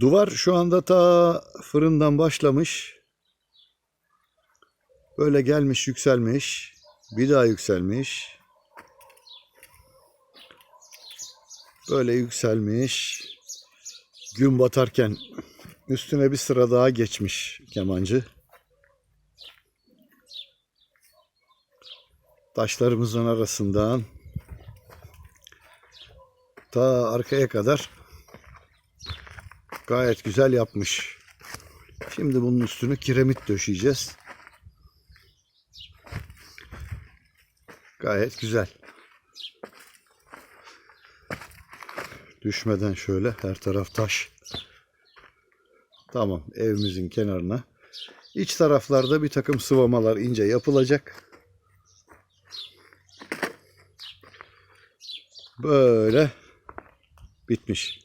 Duvar şu anda ta fırından başlamış. Böyle gelmiş yükselmiş. Bir daha yükselmiş. Böyle yükselmiş. Gün batarken üstüne bir sıra daha geçmiş kemancı. Taşlarımızın arasından ta arkaya kadar gayet güzel yapmış. Şimdi bunun üstünü kiremit döşeyeceğiz. Gayet güzel. Düşmeden şöyle her taraf taş. Tamam evimizin kenarına. İç taraflarda bir takım sıvamalar ince yapılacak. Böyle bitmiş.